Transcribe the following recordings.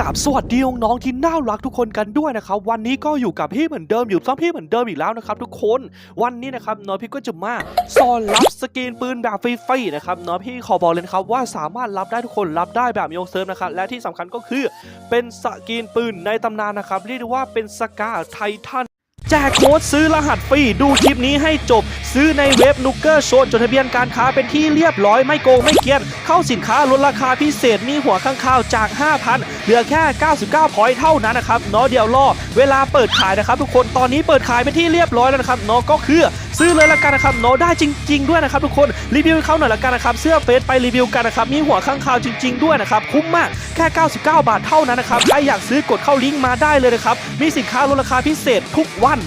กับสวัสดีน้องๆที่น่ารักทุกคนกันด้วยนะครับวันนี้ก็อยู่กับพี่เหมือนเดิมอยู่ซ้อมพี่เหมือนเดิมอีกแล้วนะครับทุกคนวันนี้นะครับน้องพี่ก็จะมาสอนรับสกรีนปืนแบบฟรีๆนะครับน้องพี่ขอบอกเลยครับว่าสามารถรับได้ทุกคนรับได้แบบยงเซิร์ฟนะครับและที่สำคัญก็คือเป็นสกรีนปืนในตำนานนะครับเรียกได้ว่าเป็นสกาไททัน แจกโค้ดซื้อรหัสฟรีดูคลิปนี้ให้จบ ซื้อในเว็บนุกเกอร์โชนจดทะเบียนการค้าเป็นที่เรียบร้อยไม่โกงไม่เกียน เข้าสินค้าลดราคาพิเศษมีหัวข้างข่าวจาก 5,000 เหลือแค่ 99พอยต์เท่านั้นนะครับเนาะเดี๋ยวรอเวลาเปิดขายนะครับทุกคนตอนนี้เปิดขายเป็นที่เรียบร้อยแล้วนะครับเนาะก็คือ ซื้อเลยละกันนะครับโนได้จริง ๆ ด้วยนะครับทุกคนรีวิวเขาหน่อยละกันนะครับเสื้อเฟซไปรีวิวกันนะครับมีหัวข้างข่าวจริง ๆ ด้วยนะครับคุ้มมากแค่ 99 บาทเท่านั้นนะครับใครอยากซื้อกดเข้าลิงก์มาได้เลยนะครับมีสินค้าลดราคาพิเศษทุกวัน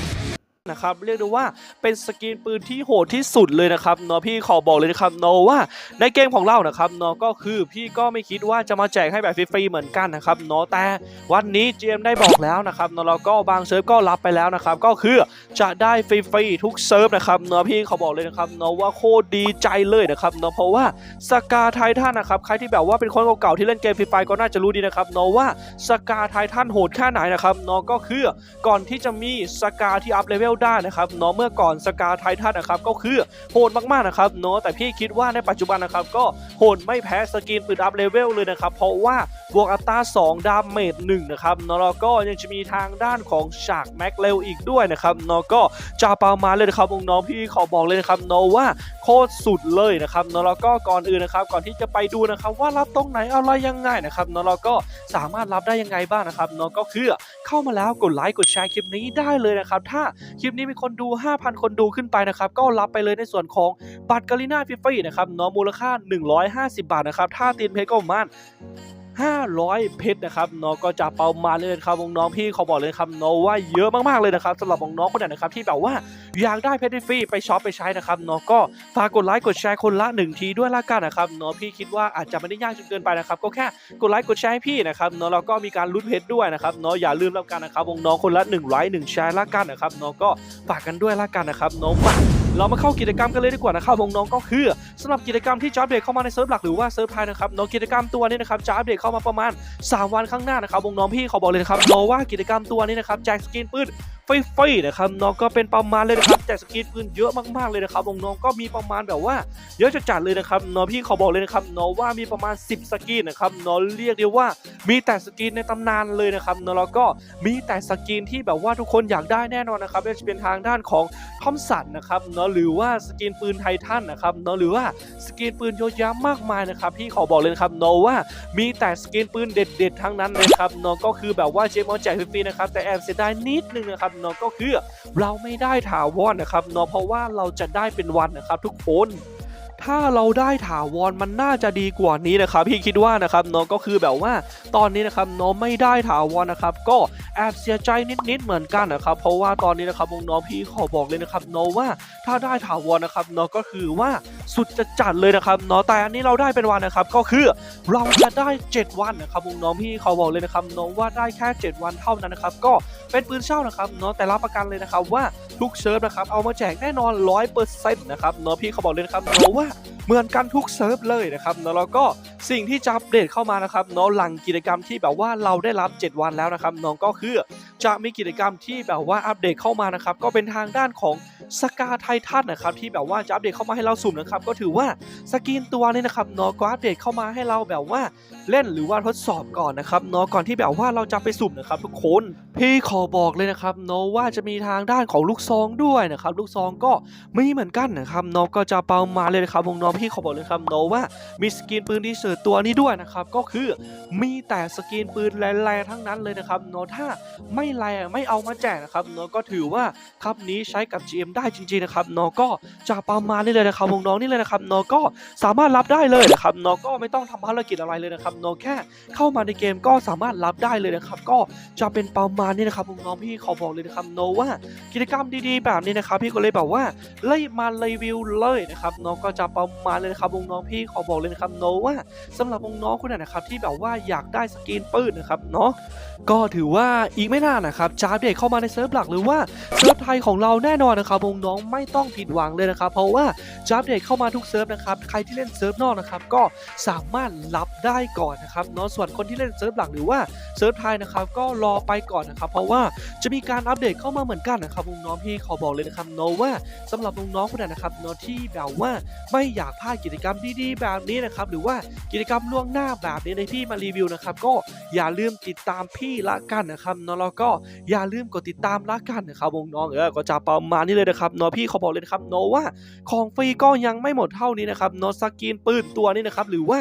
นะครับเรียกได้ว่าเป็นสกรีนปืนที่โหดที่สุดเลยนะครับเนาะพี่ขอบอกเลยนะครับเนาะว่าในเกมของเรานะครับเนาะก็คือพี่ก็ไม่คิดว่าจะมาแจกให้แบบฟรีๆเหมือนกันนะครับเนาะแต่วันนี้ GM ได้บอกแล้วนะครับเนาะเราก็บางเซิร์ฟก็รับไปแล้วนะครับก็คือจะได้ฟรีๆทุกเซิร์ฟนะครับเนาะพี่ขอบอกเลยนะครับเนาะว่าโคตรดีใจเลยนะครับเนาะเพราะว่าสกาไททันนะครับใครที่แบบว่าเป็นคนเก่าๆที่เล่นเกมฟรีไฟก็น่าจะรู้ดีนะครับเนาะว่าสกาไททันโหดแค่ไหนนะครับเนาะก็คือก่อนที่จะมีสกาที่อัพเลเวลได้นะครับเนาะเมื่อก่อนสกาไททันนะครับก็คือโหดมากๆนะครับเนาะแต่พี่คิดว่าในปัจจุบันนะครับก็โหดไม่แพ้สกินปืนอัพเลเวลเลยนะครับเพราะว่า บวกอัตรา2ดาเมจ1นะครับนาะแล้วก็ยังจะมีทางด้านของฉากแม็กเร็วอีกด้วยนะครับเนาะก็จะประมาณเลยนะครับองน้องพี่ขอบอกเลยนะครับเนว่าโคตรสุดเลยนะครับนาะแล้วก็ก่อนอื่นนะครับ ก่อนที่จะไปดูนะครับว่ารับตรงไหนอะไรยังไงนะครับนาะแล้วก็สามารถรับได้ยังไงบ้างนะครับเนาะก็คือเข้ามาแล้วกดไลค์กดแชร์คลิปนี้ได้เลยนะครับถ้าคลิปนี้มีคนดู 5,000 คนดูขึ้นไปนะครับก็รับไปเลยในส่วนของบัตรกาลิน่าฟิฟรี่นะครับนาะมูลค่า 150 บาทนะครับถ้าตีนเพชรก็ประมาณ 500 เพชรนะครับเนาะก็จะเปามาเลยครับน้องพี่ขอบอกเลยครับเนาะว่าเยอะมากๆเลยนะครับสำหรับน้องคนไหนนะครับที่แบบว่าอยากได้เพชรฟรีไปช็อปไปใช้นะครับเนาะก็ฝากกดไลค์กดแชร์คนละหนึ่งทีด้วยละกันนะครับเนาะพี่คิดว่าอาจจะไม่ได้ยากจนเกินไปนะครับก็แค่กดไลค์กดแชร์ให้พี่นะครับนาะแล้วก็มีการลุ้นเพชรด้วยนะครับเนาะอย่าลืมแล้วกันนะครับน้องคนละ1ไลค์1แชร์ละกันนะครับเนาะก็ฝากกันด้วยละกันนะครับเนาะมา เรามาเข้ากิจกรรมกันเลยดีกว่านะครับน้องก็คือสำหรับกิจกรรมที่จะอัปเดตเข้ามาในเซิร์ฟหลักหรือว่าเซิร์ฟไทยนะครับน้องกิจกรรมตัวนี้นะครับจะอัปเดตเข้ามาประมาณ 3 วันข้างหน้านะครับน้องพี่ขอบอกเลยนะครับรอว่ากิจกรรมตัวนี้นะครับแจกสกินปืน ฟรีๆนะครับน้องก็เป็นประมาณเลยนะครับแจกสกินปืนเยอะมากๆเลยนะครับน้องก็มีประมาณแบบว่าเยอะจัดเลยนะครับน้องพี่ขอบอกเลยนะครับน้องว่ามีประมาณ 10 สกินนะครับน้องเรียกได้ว่ามีแต่สกินในตำนานเลยนะครับน้องแล้วก็มีแต่สกินที่แบบว่าทุกคนอยากได้แน่นอนนะครับไม่ว่าจะเป็นทางด้านของทอมสันนะครับเนาะหรือว่าสกินปืนไททันนะครับเนาะหรือว่าสกินปืนเยอะแยะมากมายนะครับพี่ขอบอกเลยนะครับเนาะว่ามีแต่สกินปืนเด็ดๆทั้งนั้นเลยครับเนาะก็คือแบบว่าเจมอนแจกฟรีๆนะครับแต่แอบเสียดายนิดนึงนะครับเนาะก็คือเราไม่ได้ถาวรนะครับเนาะเพราะว่าเราจะได้เป็นวันนะครับ ทุกคนถ้าเราได้ถาวรมันน่าจะดีกว่านี้นะครับพี่คิดว่านะครับเนาะก็คือแบบว่าตอนนี้นะครับเนาะไม่ได้ถาวรนะครับ ก็แอบเสียใจนิดๆเหมือนกันนะครับ เพราะว่าตอนนี้นะครับน้องพี่ขอบอกเลยนะครับเนาะว่าถ้าได้ถาวรนะครับเนาะก็คือว่าสุดจะจัดเลยนะครับเนาะแต่อันนี้เราได้เป็นวันนะครับก็คือเราจะได้ 7 วันนะครับน้องพี่เขอบอกเลยนะครับเนาะว่าได้แค่ 7 วันเท่านั้นนะครับก็เป็นปืนเช่านะครับเนาะแต่รับประกันเลยนะครับว่าทุกเซิร์ฟนะครับเอามาแจกแน่นอน100%นะครับเนาะพี่เขาบอกเลยนะครับเนาะว่าเหมือนกันทุกเซิร์ฟเลยนะครับเนาะแล้วก็สิ่งที่จะอัปเดตเข้ามานะครับเนาะหลังกิจกรรมที่แบบว่าเราได้รับ 7 วันแล้วนะครับน้องก็คือจะมีกิจกรรมที่แบบว่าอัปเดตเข้ามานะครับก็เป็นทางด้านของ สกาไททันนะครับที่แบบว่าจะอัปเดตเข้ามาให้เราสุ่มนะครับก็ถือว่าสกินตัวนี้นะครับนอก็อัปเดตเข้ามาให้เราแบบว่า เล่นหรือว่าทดสอบก่อนนะครับเนาะก่อนที่แบบว่าเราจะไปสุ่มนะครับทุกคนพี่ขอบอกเลยนะครับเนาะว่าจะมีทางด้านของลูกซองด้วยนะครับลูกซองก็มีเหมือนกันนะครับเนาะก็จะเปามาเลยนะครับน้องพี่ขอบอกเลยครับเนาะว่ามีสกินปืนที่เสิร์ตตัวนี้ด้วยนะครับก็คือมีแต่สกินปืนแรงๆทั้งนั้นเลยนะครับเนาะถ้าไม่แรงไม่เอามาแจกนะครับเนาะก็ถือว่าครับนี้ใช้กับ GM ได้จริงๆนะครับเนาะก็จะประมาณนี้เลยนะครับน้องนี่เลยนะครับเนาะก็สามารถรับได้เลยนะครับเนาะก็ไม่ต้องทำภารกิจอะไรเลยนะครับนาแค่เข้ามาในเกมก็สามารถรับได้เลยนะครับ ก็จะเป็นประมาณนี้นะครับน้องพี่ขอบอกเลยนะครับเนว่ากิจกรรมดีๆ แบบนี้นะครับ พี่ก็เลยแบบว่าไล่มารีวิวเลยนะครับเนาะก็จะประมาณเลยนะครับน้องพี่ขอบอกเลยนะครับเนว่าสำหรับน้องคนไหนนะครับที่แบบว่าอยากได้สกินปืนนะครับเนาะก็ถือว่าอีกไม่นานนะครับจะอัปเดตเข้ามาในเซิร์ฟหลักหรือว่าเซิร์ฟไทยของเราแน่นอนนะครับน้องไม่ต้องผิดหวังเลยนะครับ เพราะว่าจะอัปเดตเข้ามาทุกเซิร์ฟนะครับใครที่เล่นเซิร์ฟนอกนะครับก็สามารถรับได้ก่อนนะครับเนาะส่วนคนที่เล่นเซิร์ฟหลักหรือว่าเซิร์ฟไทยนะครับก็รอไปก่อนนะครับ เพราะว่าจะมีการอัปเดตเข้ามาเหมือนกันนะครับน้องพี่ขอบอกเลยนะครับเนาะว่าสำหรับน้องๆคนไหนนะครับเนาะที่แบบว่าไม่อยากพลาดกิจกรรมดีๆแบบนี้นะครับหรือว่ากิจกรรมล่วงหน้าแบบนี้ในพี่มารีวิวนะครับก็อย่าลืมติดตามพี่ละกันนะครับเนาะแล้วก็อย่าลืมกดติดตามละกันนะครับน้องเออก็จะประมาณนี้เลยนะครับเนาะพี่ขอบอกเลยนะครับเนาะว่าของฟรีก็ยังไม่หมดเท่านี้นะครับเนาะสกินปืนตัวนี้นะครับหรือว่า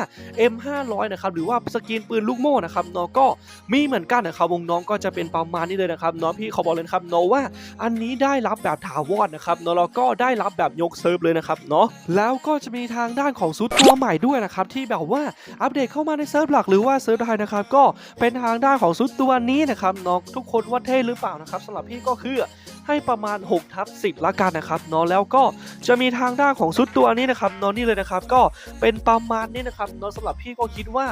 M500 นะครับหรือว่าสกินปืนลูกโม่นะครับเนาะก็มีเหมือนกันนะครับวงน้องก็จะเป็นประมาณนี้เลยนะครับเนาะพี่ขอบอกเลยครับเนาะว่าอันนี้ได้รับแบบถาวรนะครับเนาะแล้วก็ได้รับแบบยกเซิร์ฟเลยนะครับเนาะแล้วก็จะมีทางด้านของซุดตัวใหม่ด้วยนะครับที่แบบว่าอัปเดตเข้ามาในเซิร์ฟหลักหรือว่าเซิร์ฟไทยนะครับก็เป็นทางด้านของซุดตัวนี้นะครับเนาะทุกคนว่าเท่หรือเปล่านะครับสำหรับพี่ก็คือ ให้ประมาณ6ทับ10ละกันนะครับเนาะแล้วก็จะมีทางด้านของชุดตัวนี้นะครับเนาะนี่เลยนะครับก็เป็นประมาณนี้นะครับเนาะสำหรับพี่ก็คิดว่า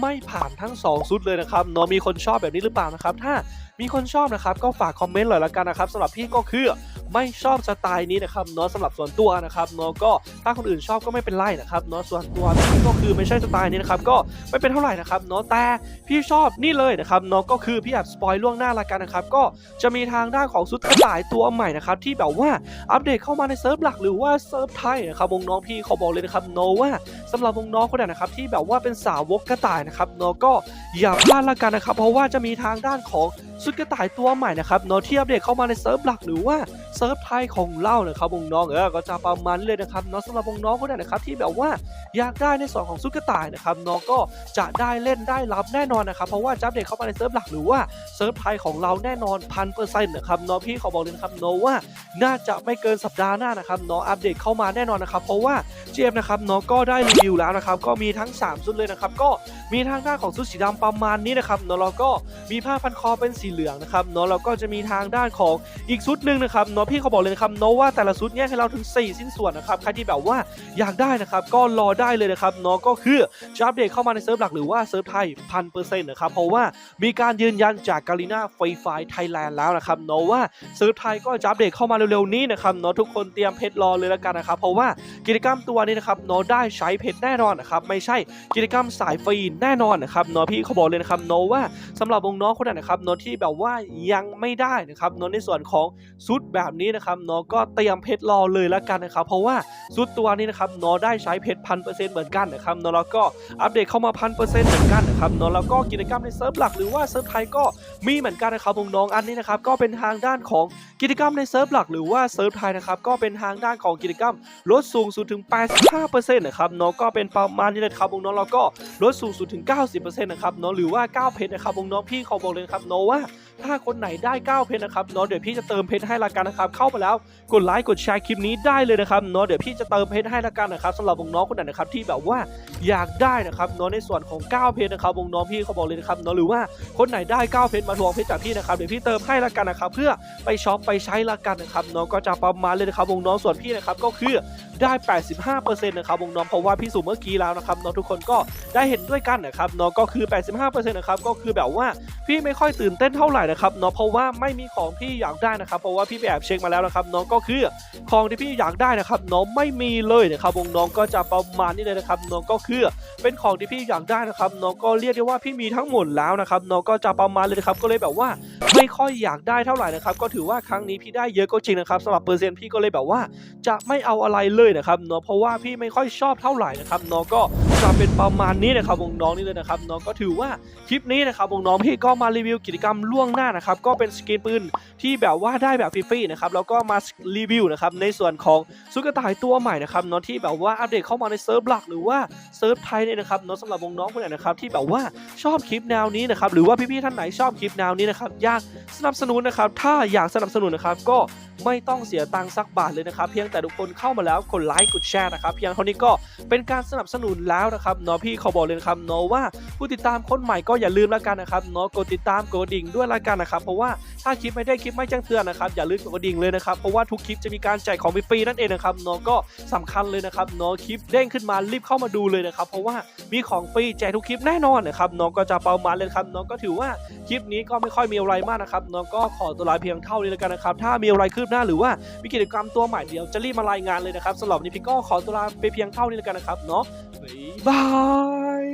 ไม่ผ่านทั้ง2ชุดเลยนะครับเนาะมีคนชอบแบบนี้หรือเปล่านะครับถ้ามีคนชอบนะครับก็ฝากคอมเมนต์หน่อยละกันนะครับสำหรับพี่ก็คือ ไม่ชอบสไตล์นี้นะครับเนาะสำหรับส่วนตัวนะครับเนาะก็ถ้าคนอื่นชอบก็ไม่เป็นไรนะครับเนาะส่วนตัวพี่ก็คือไม่ใช่สไตล์นี้นะครับก็ไม่เป็นเท่าไหร่นะครับเนาะแต่พี่ชอบนี่เลยนะครับเนาะก็คือพี่แอบสปอยล่วงหน้าละกันนะครับก็จะมีทางด้านของซุดกระต่ายตัวใหม่นะครับที่แบบว่าอัปเดตเข้ามาในเซิร์ฟหลักหรือว่าเซิร์ฟไทยนะครับวงน้องพี่เขาบอกเลยนะครับโนว่าสำหรับวงน้องคนไหนนะครับที่แบบว่าเป็นสาวกกระต่ายนะครับโนก็อย่าพลาดละกันนะครับ เพราะว่าจะมีทางด้านของ ซุดกระต่ายตัวใหม่นะครับโนที่อัปเดตเข้ามาในเซิร์ฟหลักหรือว่าเซิร์ฟไทยของเรานะครับวงน้องเออก็จะประมาณนี้เลยนะครับเนาะสำหรับวงน้องคนไหนนะครับที่แบบว่าอยากได้ในส่วนของซุดกระต่ายนะครับน้องก็จะได้เล่นได้รับแน่นอนนะครับเพราะว่าจะอัปเดตเข้ามาในเซิร์ฟหลักหรือว่าเซิร์ฟไทยของเราแน่นอนพันเปอร์เซ็นต์นะครับเนาะพี่ขอบอกเลยนะครับเนาะว่าน่าจะไม่เกินสัปดาห์หน้านะครับเนาะอัปเดตเข้ามาแน่นอนนะครับเพราะว่าเจมนะครับเนาะก็ได้รีวิวแล้วนะครับก็มีทั้ง 3 ชุดเลยนะครับก็มีทางด้านของชุดสีดำประมาณนี้นะครับเนาะแล้วก็มีผ้าพันคอเป็นสีเหลืองนะครับเนาะแล้วก็จะมีทางด้านของอีกชุดหนึ่งนะครับเนาะพี่เขาบอกเลยนะครับเนาะว่าแต่ละชุดเนี่ยให้เราถึง 4 สิ้นส่วนนะครับใครที่แบบว่าอยากได้นะครับก็รอได้เลยนะครับเนาะก็คือจะอัปเดตเข้ามาในเซิร์ฟหลักหรือว่าเซิร์ฟไทยพันเปอร์เซ็นต์นะครับเพราะว่ามีการยืนยันจากกาลิน่าไฟไฟไทยแลนด์แล้วนะครับเนาะว่าเซิร์ฟไทยก็จะอัปเดตเข้ามาเร็วๆนี้นะครับเนาะทุกคนเตรียมเพชรรอเลยละกันนะครับเพราะว่ากิจกรรมตัวนี้นะครับเนาะได้ใช้เพชรแน่นอนนะครับไม่ใช่กิจกรรมสายฟรีแน่นอนนะครับเนาะพี่เขาบอกเลยนะครับเนาะว่าสำหรับวงน้องคนไหนนะครับเนาะที่แบบว่ายังไม่ได้นะครับเนาะในส่วนของซุดแบบนี้นะครับเนาะก็เตรียมเพชรรอเลยละกันนะครับ เพราะว่าซุดตัวนี้นะครับเนาะได้ใช้เพชรพันเปอร์เซ็นต์เหมือนกันนะครับเนาะแล้วก็อัปเดตเข้ามาพันเปอร์เซ็นต์เหมือนกันนะครับเนาะแล้วก็กิจกรรมในเซิร์ฟหลักหรือว่าเซิร์ฟไทยก็มีเหมือนกันนะครับวงน้องอันนี้นะครับก็เป็นทางด้านของกิจกรรมในเซิร์ฟหลักหรือว่าเซิร์ฟไทยนะครับก็เป็นทางด้านของกิจกรรมลดสูงสุดถึง 85%นะครับเนาะก็เป็นประมาณนี้เลยครับน้องแล้วก็ลดสูงสุดถึง 90%นะครับเนาะหรือว่า 9 เพชรนะครับวงน้องพี่เขาบอกเลยครับเนาะว่า ถ้าคนไหนได้ 9 เพชรนะครับเนาะเดี๋ยวพี่จะเติมเพชรให้ละกันนะครับ เข้ามาแล้วกดไลค์กดแชร์คลิปนี้ได้เลยนะครับเนาะเดี๋ยวพี่จะเติมเพชรให้ละกันนะครับสำหรับวงน้องคนไหนนะครับที่แบบว่าอยากได้นะครับเนาะในส่วนของ 9 เพชรนะครับวงน้องพี่เขาบอกเลยนะครับเนาะหรือว่าคนไหนได้ 9 เพชรมาทวงเพชรจากพี่นะครับเดี๋ยวพี่เติมให้ละกันนะครับเพื่อไปช็อปไปใช้ละกันนะครับน้องก็จะประมาณเลยนะครับวงน้องส่วนพี่นะครับก็คือ ได้ 85%นะครับวงน้องเพราะว่าพี่สุ่มเมื่อกี้แล้วนะครับน้องทุกคนก็ได้เห็นด้วยกันนะครับน้องก็คือ 85%นะครับก็คือแบบว่าพี่ไม่ค่อยตื่นเต้นเท่าไหร่นะครับน้องเพราะว่าไม่มีของพี่อยากได้นะครับเพราะว่าพี่ไปแอบเช็คมาแล้วนะครับน้องก็คือของที่พี่อยากได้นะครับน้องไม่มีเลยนะครับวงน้องก็จะประมาณนี้เลยนะครับน้องก็คือเป็นของที่พี่อยากได้นะครับน้องก็เรียกได้ว่าพี่มีทั้งหมดแล้วนะครับน้องก็จะประมาณเลยนะครับก็เลยแบบว่าไม่ค่อยอยากได้เท่าไหร่นะครับก็ถือว่าครั้งนี้พี่ได้เยอะก็จริงนะครับสำหรับเปอร์เซ็นต์พี่ก็เลยแบบว่า จะไม่เอาอะไรเลยนะครับเนาะเพราะว่าพี่ไม่ค่อยชอบเท่าไหร่นะครับเนาะก็จะเป็นประมาณนี้นะครับวงน้องนี่เลยนะครับเนาะก็ถือว่าคลิปนี้นะครับวงน้องพี่ก็มารีวิวกิจกรรมล่วงหน้านะครับก็เป็นสกินปืนที่แบบว่าได้แบบฟรีๆนะครับแล้วก็มารีวิวนะครับในส่วนของซุกต่ายตัวใหม่นะครับเนาะที่แบบว่าอัปเดตเข้ามาในเซิร์ฟหลักหรือว่าเซิร์ฟไทยเนี่ยนะครับเนาะสำหรับวงน้องคนไหนนะครับที่แบบว่าชอบคลิปแนวนี้นะครับหรือว่าพี่ๆท่านไหนชอบคลิปแนวนี้นะครับอยากสนับสนุนนะครับถ้าอยากสนับสนุนนะครับก็ไม่ต้องเสียตังค์สักบาทเลยนะครับเพียงแต่ทุกคนเข้ามาแล้วกดไลค์กดแชร์นะครับเพียงเท่านี้ก็เป็นการสนับสนุนแล้วนะครับเนาะพี่ขาบอกเลยนะครับเนาะว่าผู้ติดตามคนใหม่ก็อย่าลืมแล้วกันนะครับเนาะกดติดตามกดดิ่งด้วยละกันนะครับ เพราะว่าถ้าคลิปไม่ได้คลิปไม่แจ้งเตือนนะครับอย่าลืมกดดิ่งเลยนะครับเพราะว่าทุกคลิปจะมีการแจกของฟรีนั่นเองนะครับเนาะก็สำคัญเลยนะครับเนาะคลิปเด้งขึ้นมารีบเข้ามาดูเลยนะครับเพราะว่ามีของฟรีแจกทุกคลิปแน่นอนนะครับเนาะก็จะเประมาเลยครับเนาะก็ถือว่าคลิปนี้ก็ไม่ค่อยมีอะไรมากนะครับเนาะก็ขอตัวลาเพียงเท่านี้แล้วกันนะครับถ้ามีอะไรคืบหน้าหรือว่ามีกิจกรรมตัวใหม่เดี๋ยวจะรีบมารายงานเลยนะครับสำหรับวันนี้พี่ก็ขอตัวลาไปเพียงเท่านี้แล้วกันนะครับเนาะบ๊ายบาย